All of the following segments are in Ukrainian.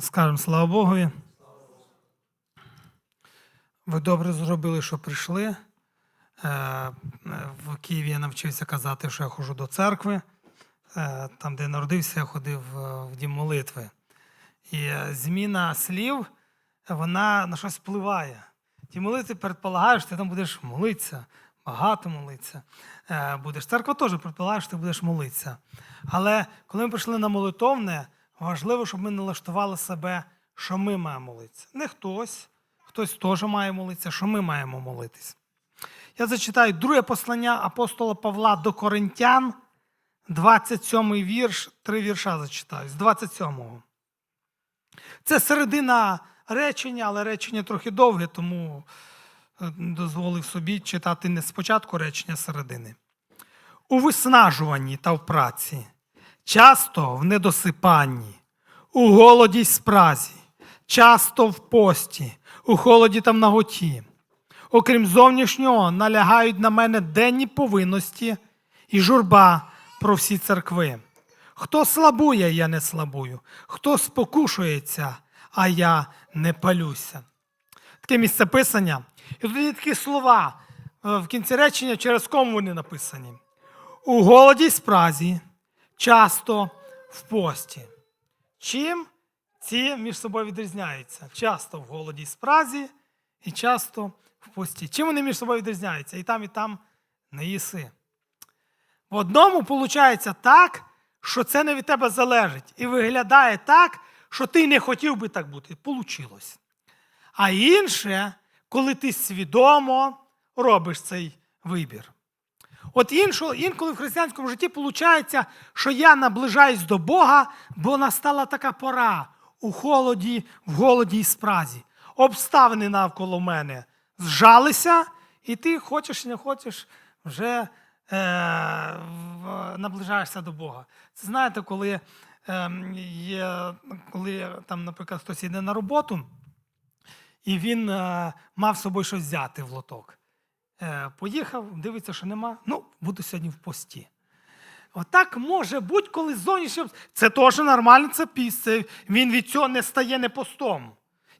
Скажемо слава Богові. Ви добре зробили, що прийшли. Е, В Києві я навчився казати, що я ходжу до церкви. Е, Там, де я народився, я ходив е, в дім молитви. І зміна слів, вона на щось впливає. Ті молитви предполагають, що ти там будеш молитися, багато молитися. Будеш. Церква теж предполагає, що ти будеш молитися. Але коли ми прийшли на молитовне, важливо, щоб ми налаштували себе, що ми маємо молитися. Не хтось, хтось теж має молитися, що ми маємо молитись. Я зачитаю друге послання апостола Павла до Коринтян, 27 вірш, три вірша зачитаю, з 27-го. Це середина речення, але речення трохи довге, тому е, дозволив собі читати не спочатку речення середини. У виснажуванні та в праці, часто в недосипанні, у голоді й спразі, часто в пості, у холоді та в наготі. Окрім зовнішнього, налягають на мене денні повинності і журба про всі церкви. Хто слабує, я не слабую, хто спокушується, а я не палюся. Таке місце писання. І тут є такі слова е, в кінці речення, через кому вони написані. У голоді спразі, часто в пості. Чим ці між собою відрізняються? Часто в голоді й спразі і часто в пості. Чим вони між собою відрізняються? І там, і там не їси. В одному виходить так, що це не від тебе залежить. І виглядає так, що ти не хотів би так бути. Получилось. А інше, коли ти свідомо робиш цей вибір. От іншо, інколи в християнському житті виходить, що я наближаюсь до Бога, бо настала така пора у холоді, в голоді і спразі. Обставини навколо мене зжалися, і ти хочеш не хочеш, вже е, наближаєшся до Бога. Це знаєте, коли, е, є, коли там, наприклад, хтось йде на роботу, і він е, мав з собою щось взяти в лоток. Е, поїхав, дивиться, що нема. Ну, буду сьогодні в пості. Отак може бути, коли зовнішнє. Це теж нормально, це піс. Це, він від цього не стає не постом,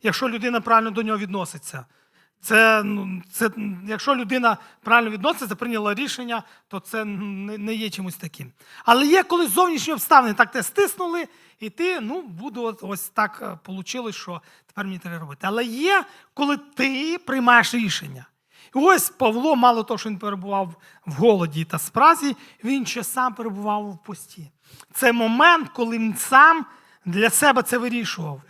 якщо людина правильно до нього відноситься. Це, ну, це, якщо людина правильно відноситься, прийняла рішення, то це не, не є чимось таким. Але є, коли зовнішні обставини так те стиснули, і ти, ну, буду ось так вийшло, що тепер мені треба робити. Але є, коли ти приймаєш рішення. Ось Павло, мало того, що він перебував в голоді та спразі, він ще сам перебував в пості. Це момент, коли він сам для себе це вирішував.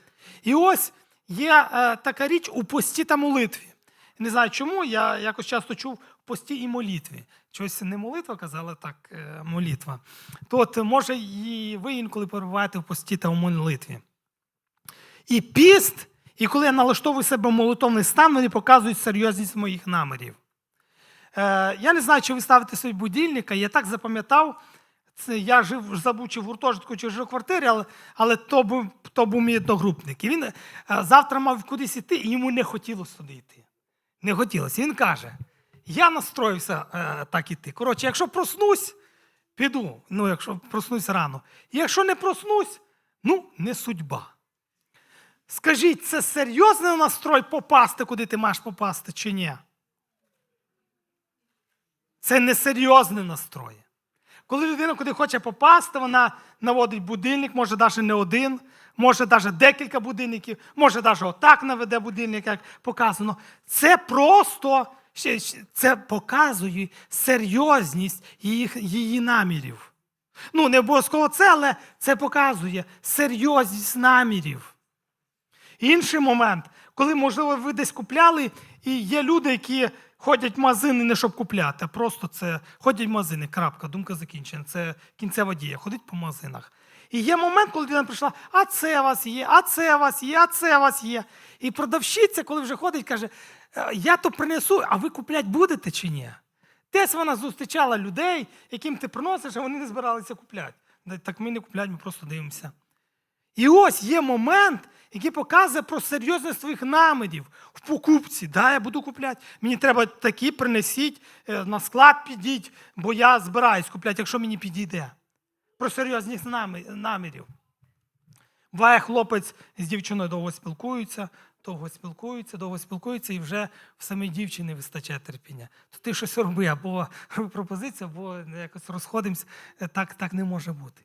І ось є е, така річ у пості та молитві. Не знаю чому, я якось часто чув в пості і молитві. Щось не молитва казала, так е, молитва. То от, може, і ви інколи перебуваєте в пості та в молитві. І піст, і коли я налаштовую себе в молитовний стан, вони показують серйозність моїх намірів. Е, я не знаю, чи ви ставите собі будильника, я так запам'ятав. Це я жив, забув чи в гуртожитку, чи в квартирі, але, але то, був, то був мій одногрупник. І він е, завтра мав кудись іти, і йому не хотілося туди йти. Не хотілося. Він каже: я настроївся е, так іти. Коротше, якщо проснусь, піду. Ну, якщо проснусь рано. І якщо не проснусь, ну, не судьба. Скажіть, це серйозний настрой попасти, куди ти маєш попасти, чи ні? Це не серйозний настрой. Коли людина куди хоче попасти, вона наводить будильник, може навіть не один, може навіть декілька будильників, може навіть отак наведе будильник, як показано. Це просто це показує серйозність її, її намірів. Ну, не обов'язково це, але це показує серйозність намірів. Інший момент, коли, можливо, ви десь купляли, і є люди, які ходять в магазини не щоб купляти, а просто це ходять в магазини, крапка, думка закінчена. Це кінцева дія, ходить по магазинах. І є момент, коли людина прийшла, а це у вас є, а це у вас є, а це у вас є. І продавщиця, коли вже ходить, каже: «Е, я то принесу, а ви купляти будете чи ні? Десь вона зустрічала людей, яким ти приносиш, а вони не збиралися купляти. Так ми не купляємо, ми просто дивимося. І ось є момент, який показує про серйозність своїх намірів в покупці. Да, я буду купляти. Мені треба такі принесіть, е, на склад підіть, бо я збираюсь купляти, якщо мені підійде. Про серйозність намірів. Буває, хлопець з дівчиною довго спілкуються, довго спілкуються, довго спілкуються, і вже в самій дівчині вистачає терпіння. То ти щось роби, або роби пропозицію, або якось розходимось. Е, Так, так не може бути.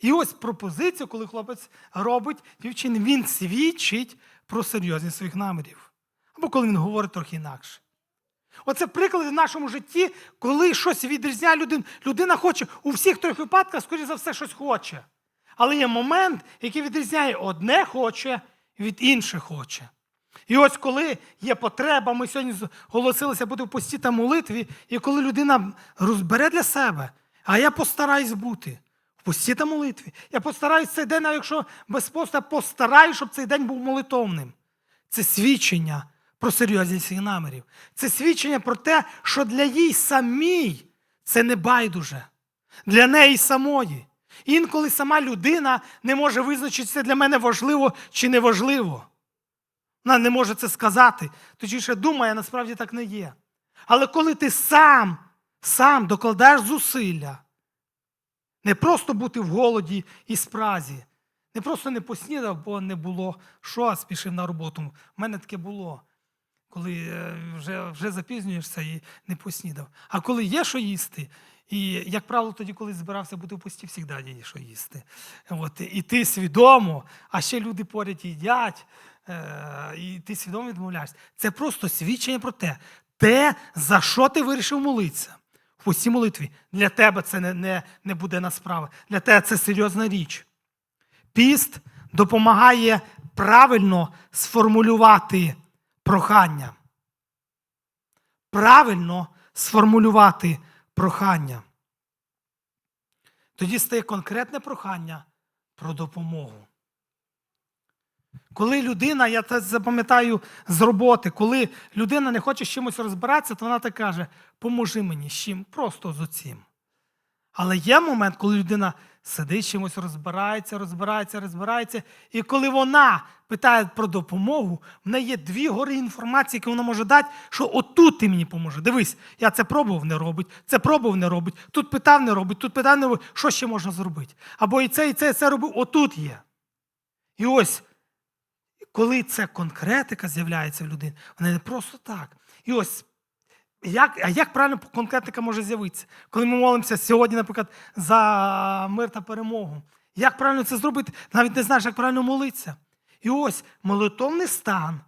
І ось пропозицію, коли хлопець робить дівчині, він свідчить про серйозність своїх намірів. Або коли він говорить трохи інакше. Оце приклади в нашому житті, коли щось відрізняє людину. Людина хоче у всіх трьох випадках, скоріше за все, щось хоче. Але є момент, який відрізняє одне хоче від інших хоче. І ось коли є потреба, ми сьогодні оголосилися бути в пості та молитві, і коли людина розбере для себе, а я постараюсь бути в пості та молитві. Я постараюсь цей день, навіть якщо без посту, я постараюсь, щоб цей день був молитовним. Це свідчення про серйозність її намірів. Це свідчення про те, що для їй самій це не байдуже, для неї самої. Інколи сама людина не може визначити, це для мене важливо чи не важливо. Вона не може це сказати, точніше думає, насправді так не є. Але коли ти сам, сам докладаєш зусилля, не просто бути в голоді і спразі, не просто не поснідав, бо не було що, а спішив на роботу. У мене таке було, коли е, вже, вже запізнюєшся і не поснідав. А коли є що їсти, і, як правило, тоді, коли збирався бути в пості, завжди є що їсти. От, і ти свідомо, а ще люди поряд їдять, е, і ти свідомо відмовляєшся. Це просто свідчення про те, те, за що ти вирішив молитися. В постій молитві. Для тебе це не, не, не буденна справа. Для тебе це серйозна річ. Піст допомагає правильно сформулювати прохання. Правильно сформулювати прохання. Тоді стає конкретне прохання про допомогу. Коли людина, я це запам'ятаю з роботи, коли людина не хоче з чимось розбиратися, то вона так каже: поможи мені з чим, просто з оцім. Але є момент, коли людина сидить чимось, розбирається, розбирається, розбирається. І коли вона питає про допомогу, в неї є дві гори інформації, які вона може дати, що отут ти мені поможеш. Дивись, я це пробував, не робить, це пробував, не робить, тут питав, не робить, тут питав, не робить. Що ще можна зробити? Або і це, і це, і це робив, отут є. І ось, коли ця конкретика з'являється в людини, вона не просто так. І ось як, а як правильно конкретика може з'явитися? Коли ми молимося сьогодні, наприклад, за мир та перемогу. Як правильно це зробити? Навіть не знаєш, як правильно молитися. І ось молитовний стан,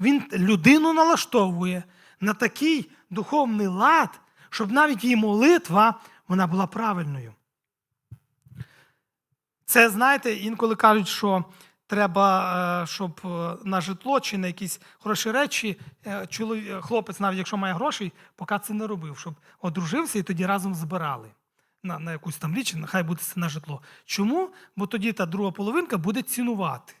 він людину налаштовує на такий духовний лад, щоб навіть її молитва вона була правильною. Це, знаєте, інколи кажуть, що треба, е, щоб е, на житло чи на якісь хороші речі, е, хлопець, навіть якщо має грошей, поки це не робив, щоб одружився і тоді разом збирали на, на якусь там річ, хай буде це на житло. Чому? Бо тоді та друга половинка буде цінувати.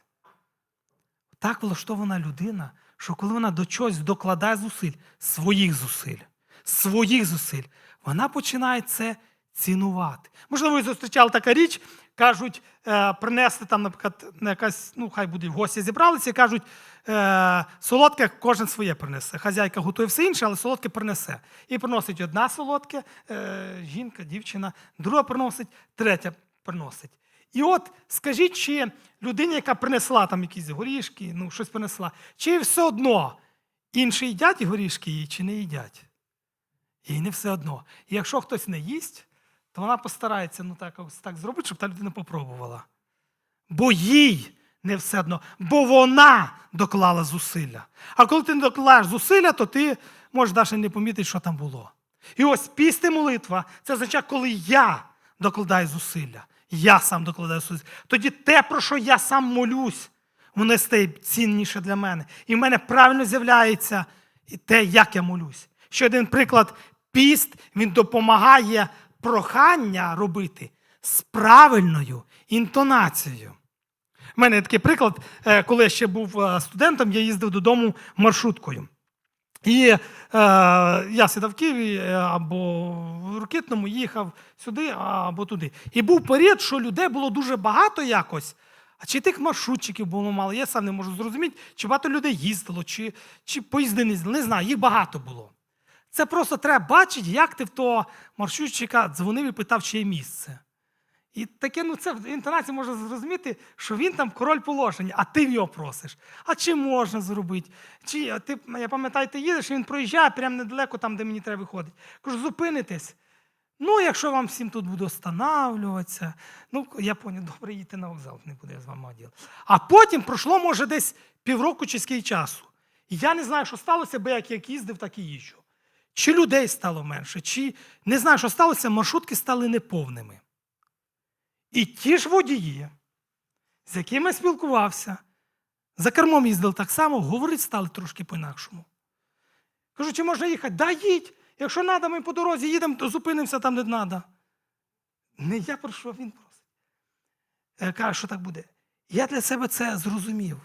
Так влаштована людина, що коли вона до чогось докладає зусиль, своїх зусиль, своїх зусиль, вона починає це цінувати. Можливо, ви зустрічали така річ, кажуть, е, принести там, наприклад, на якась, ну, хай буде в гості зібралися, і кажуть, е, солодке кожен своє принесе. Хазяйка готує все інше, але солодке принесе. І приносить одна солодке, е, жінка, дівчина, друга приносить, третя приносить. І от скажіть, чи людині, яка принесла там якісь горішки, ну, щось принесла, чи все одно інші їдять горішки її, чи не їдять? Їй не все одно. І якщо хтось не їсть, то вона постарається ну, так, ось так зробити, щоб та людина попробувала. Бо їй не все одно, бо вона доклала зусилля. А коли ти не докладаєш зусилля, то ти можеш навіть не помітити, що там було. І ось після молитва це означає, коли я докладаю зусилля. Я сам докладаю зусилля. Тоді те, про що я сам молюсь, воно стає цінніше для мене. І в мене правильно з'являється те, як я молюсь. Ще один приклад: піст він допомагає прохання робити з правильною інтонацією. У мене такий приклад, е, коли я ще був е, студентом, я їздив додому маршруткою. І е, я сидав в Києві е, або в Рокитному, їхав сюди або туди. І був період, що людей було дуже багато якось. А чи тих маршрутчиків було мало, я сам не можу зрозуміти, чи багато людей їздило, чи, чи поїзди не їздили. Не знаю, їх багато було. Це просто треба бачити, як ти в того маршрутчика дзвонив і питав, чи є місце. І таке, ну це в інтонації можна зрозуміти, що він там король положення, а ти в його просиш. А чи можна зробити? Чи ти, я пам'ятаю, ти їдеш, він проїжджає прямо недалеко, там, де мені треба виходити. Кажу, зупинитесь. Ну, якщо вам всім тут буду останавливатися, ну, я поняв, добре, їдьте на вокзал, не буду я з вами діл. А потім пройшло, може, десь півроку чи скільки часу. Я не знаю, що сталося, бо як, як їздив, так і їжджу. Чи людей стало менше, чи не знаю, що сталося, маршрутки стали неповними. І ті ж водії, з якими спілкувався, за кермом їздили так само, говорити стали трошки по-інакшому. Кажу, чи можна їхати? Да, їдь. Якщо треба, ми по дорозі їдемо, то зупинимося там, де треба. Не я прошу, а він просить. Я кажу, що так буде. Я для себе це зрозумів.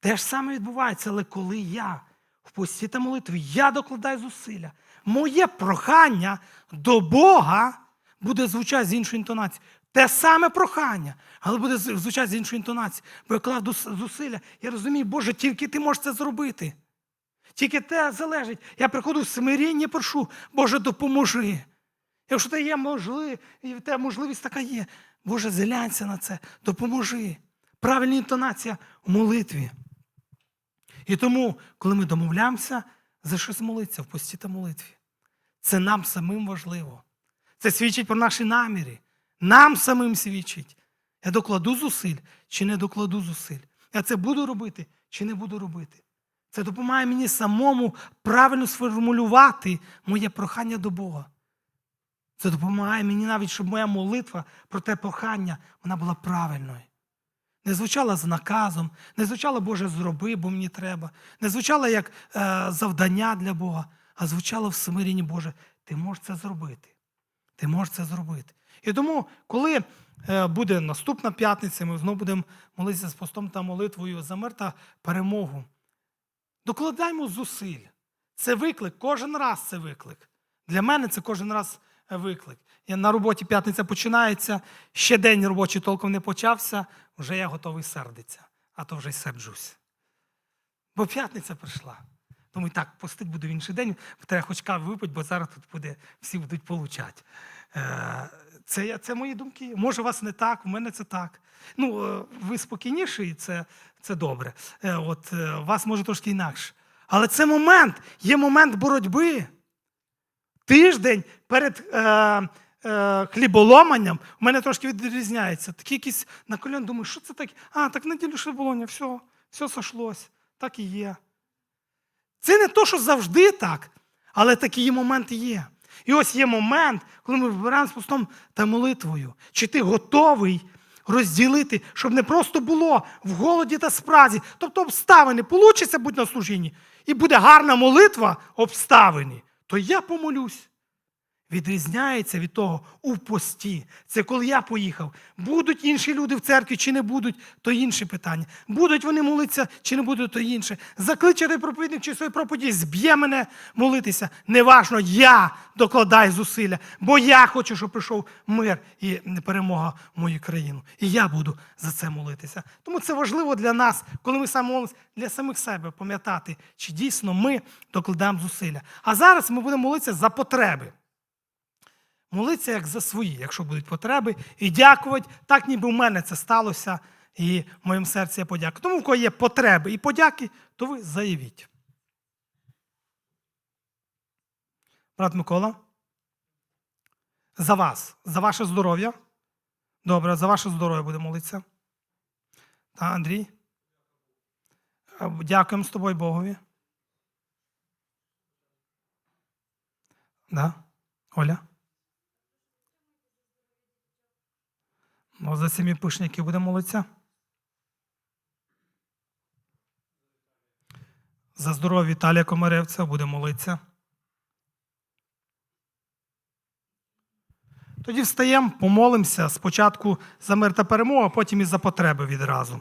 Те ж саме відбувається, але коли я в пості та молитві, я докладаю зусилля. Моє прохання до Бога буде звучати з іншою інтонацією. Те саме прохання, але буде звучати з іншою інтонацією. Бо я кладу зусилля. Я розумію, Боже, тільки ти можеш це зробити. Тільки те залежить. Я приходжу в смиріння, прошу, Боже, допоможи. Якщо ти є можливість, тебе можливість така є, Боже, зглянься на це, допоможи. Правильна інтонація в молитві. І тому, коли ми домовляємося, за щось молитися в пості та молитві, це нам самим важливо. Це свідчить про наші наміри. Нам самим свідчить. Я докладу зусиль чи не докладу зусиль. Я це буду робити чи не буду робити. Це допомагає мені самому правильно сформулювати моє прохання до Бога. Це допомагає мені навіть, щоб моя молитва про те прохання вона була правильною. Не звучала з наказом, не звучала Боже, зроби, бо мені треба, не звучала як е, завдання для Бога, а звучала в смиренні Боже, ти можеш це зробити. Ти можеш це зробити. І тому, коли е, буде наступна п'ятниця, ми знову будемо молитися з постом та молитвою за мир та перемогу. Докладаємо зусиль. Це виклик, кожен раз це виклик. Для мене це кожен раз виклик. Я на роботі п'ятниця починається, ще день робочий толком не почався, вже я готовий сердитися, а то вже й серджусь. Бо п'ятниця прийшла. І так, постить буду в інший день, треба хоч каву випити, бо зараз тут буде, всі будуть получати. Е, Це, це мої думки. Може, у вас не так, у мене це так. Ну, е, ви спокійніші, і це, це добре. Е, От вас може трошки інакше. Але це момент, є момент боротьби. Тиждень перед е, е, хліболоманням у мене трошки відрізняється. Такі якісь на коліна думаю, що це таке? А, так неділю хліболомання, все, все сошлось, так і є. Це не то, що завжди так, але такі моменти є. І ось є момент, коли ми вибираємо з постом та молитвою. Чи ти готовий розділити, щоб не просто було в голоді та спразі, тобто обставини, получиться будь на служінні, і буде гарна молитва обставини, то я помолюсь. Відрізняється від того у пості. Це коли я поїхав. Будуть інші люди в церкві чи не будуть, то інше питання. Будуть вони молитися чи не будуть, то інше. Закличе проповідник чи своїй проповіді, зб'є мене молитися. Неважно, я докладаю зусилля, бо я хочу, щоб прийшов мир і перемога в мою країну. І я буду за це молитися. Тому це важливо для нас, коли ми саме молимося, для самих себе пам'ятати, чи дійсно ми докладаємо зусилля. А зараз ми будемо молитися за потреби. Молитися як за свої, якщо будуть потреби, і дякувати, так ніби в мене це сталося, і в моєму серці є подяка. Тому, в кого є потреби і подяки, то ви заявіть. Брат Микола. За вас, за ваше здоров'я. Добре, за ваше здоров'я будемо молитися. Та, Андрій. Е, Дякуємо з тобою Богові. Да? Оля. Ну, за сім'ї пишників буде молиться. За здоров'я Віталія Комаревця буде молитися. Тоді встаємо, помолимося спочатку за мир та перемогу, а потім і за потреби відразу.